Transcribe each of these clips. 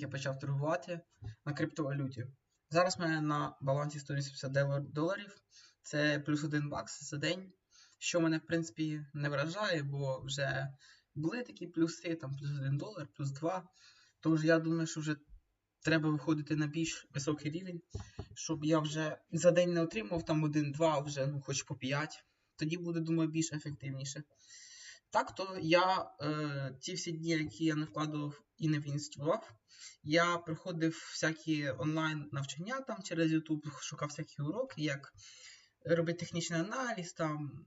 я почав торгувати на криптовалюті. Зараз в мене на балансі 189 доларів. Це плюс 1 бакс за день, що мене, в принципі, не вражає, бо вже були такі плюси, там плюс 1 долар, плюс 2. Тож я думаю, що вже треба виходити на більш високий рівень, щоб я вже за день не отримав там 1-2, вже ну, хоч по 5. Тоді буде, думаю, більш ефективніше. Так, то я е, ті всі дні, які я не вкладував і не інвестував, я проходив всякі онлайн навчання там через YouTube, шукав всякі уроки, як робити технічний аналіз, там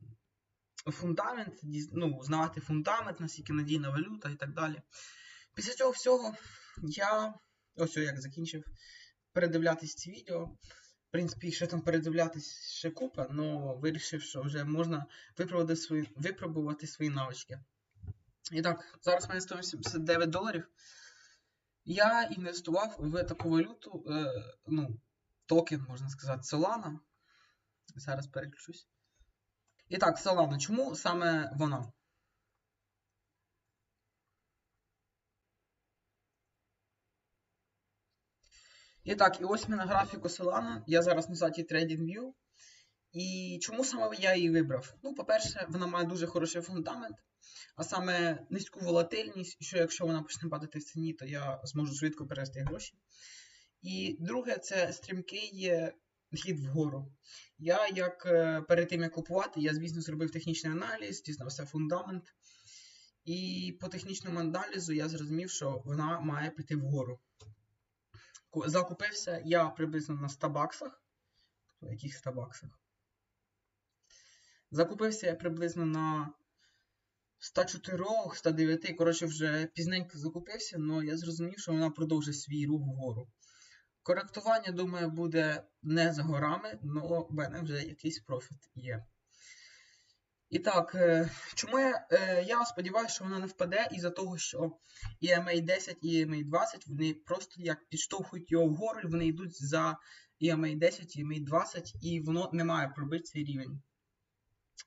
фундамент, ну, знати фундамент, наскільки надійна валюта і так далі. Після цього всього я ось як закінчив передивлятись ці відео. Принципі, ще там передивлятись ще купа, але вирішив, що вже можна випробувати свої, випробувати свої навички. І так, зараз в мене 189 доларів. Я інвестував в таку валюту, е, ну, токен, можна сказати, Solana. Зараз переключусь. І так, Solana. Чому саме вона? І так, і ось мене графіку Solana. Я зараз на сайті TradingView. І чому саме я її вибрав? Ну, по-перше, вона має дуже хороший фундамент, а саме низьку волатильність, що якщо вона почне падати в ціні, то я зможу швидко перевести гроші. І друге, це стрімкий хід вгору. Я, як е, перед тим як купувати, я, звісно, зробив технічний аналіз, дізнався фундамент. І по технічному аналізу я зрозумів, що вона має піти вгору. Ку- Закупився я приблизно на 100 баксах. В яких 100 баксах? Закупився я приблизно на 104, 109. Коротше, вже пізненько закупився, але я зрозумів, що вона продовжить свій рух вгору. Коректування, думаю, буде не за горами, але в мене вже якийсь профіт є. І так, е, чому я, е, я сподіваюся, що вона не впаде із-за того, що EMA 10 і EMA 20 вони просто як підштовхують його вгору, і вони йдуть за EMA 10 і EMA 20, і воно не має пробити цей рівень.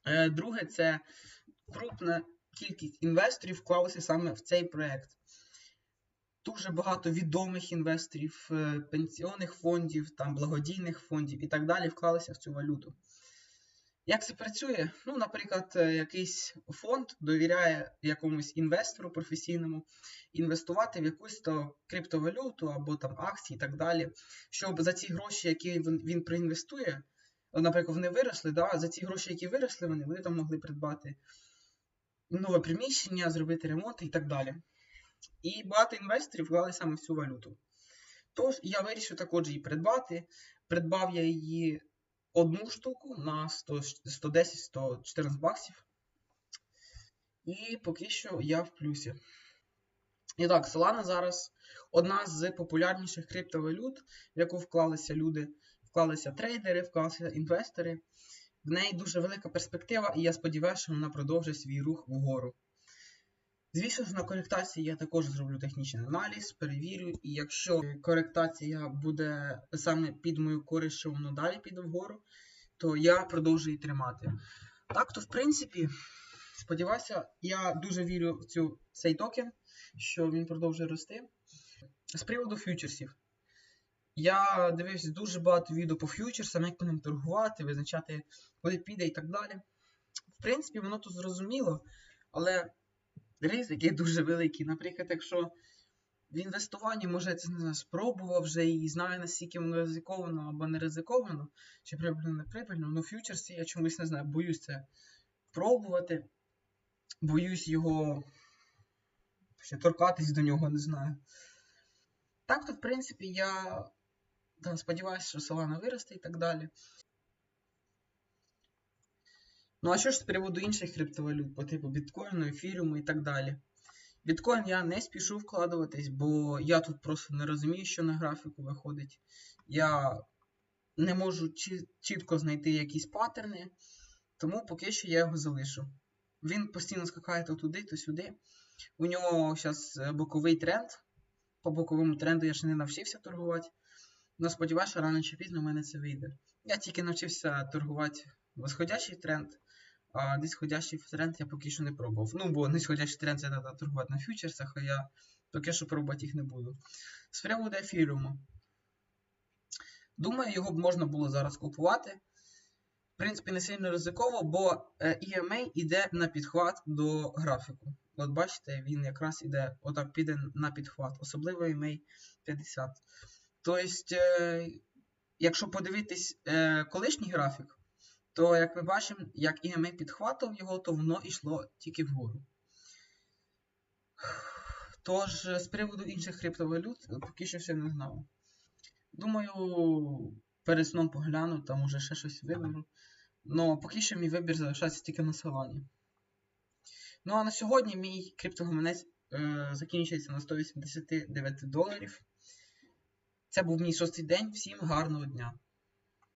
Е, Друге, це крупна кількість інвесторів вклалися саме в цей проект. Дуже багато відомих інвесторів, пенсіонних фондів, там, благодійних фондів і так далі вклалися в цю валюту. Як це працює? Ну, наприклад, е, якийсь фонд довіряє якомусь інвестору професійному інвестувати в якусь то криптовалюту або там акції і так далі, щоб за ці гроші, які він, проінвестує, наприклад, вони виросли, да, за ці гроші, які виросли, вони, вони там могли придбати нове приміщення, зробити ремонт і так далі. І багато інвесторів вклали саме в цю валюту. Тож я вирішив також її придбати. Придбав я її одну штуку на 110-114 баксів. І поки що я в плюсі. І так, Solana зараз одна з популярніших криптовалют, в яку вклалися люди, вклалися трейдери, вклалися інвестори. В неї дуже велика перспектива, і я сподіваюся, що вона продовжить свій рух вгору. Звісно ж, на коректації я також зроблю технічний аналіз, перевірю, і якщо коректація буде саме під мою користь, що воно далі піде вгору, то я продовжую її тримати. Так, то в принципі, сподіваюся, я дуже вірю в цю, цей токен, що він продовжує рости. З приводу фьючерсів. Я дивився дуже багато відео по фьючерсам, як по ним торгувати, визначати, куди піде і так далі. В принципі, воно тут зрозуміло, але ризик є дуже великий. Наприклад, якщо в інвестуванні, може, це не знаю, спробував вже і знаю, наскільки воно ризиковано або не ризиковано, чи прибильно, не прибильно, ну фьючерси я чомусь не знаю, боюсь це пробувати, боюсь його ще торкатись до нього, не знаю. Так, то, в принципі, я да, сподіваюся, що Solana виросте і так далі. Ну, а що ж з приводу інших криптовалют, по типу біткоїну, ефіріуму і так далі? Біткоін я не спішу вкладуватись, бо я тут просто не розумію, що на графіку виходить. Я не можу чітко знайти якісь паттерни, тому поки що я його залишу. Він постійно скакає то туди, то сюди. У нього зараз боковий тренд. По боковому тренду я ще не навчився торгувати. Але сподіваюся, рано чи пізно в мене це вийде. Я тільки навчився торгувати восходящий тренд, а нисходящий тренд я поки що не пробував. Ну, бо нисходящий тренд це треба торгувати на фьючерсах, а я Поки що пробувати їх не буду. З приводу ефіріуму. Думаю, його б можна було зараз купувати. В принципі, не сильно ризиково, бо е, EMA йде на підхват до графіку. От бачите, він якраз іде, отак піде на підхват, особливо EMA 50. Тобто, е, якщо подивитись е, колишній графік, то як ми бачимо, як EMA підхватував його, то воно йшло тільки вгору. Тож, з приводу інших криптовалют, поки що ще не знав. Думаю, перед сном погляну, там уже ще щось виберу. Ну, поки що мій вибір залишається тільки на Solana. Ну а на сьогодні мій криптогаманець е, закінчується на 189 доларів. Це був мій шостий день. Всім гарного дня!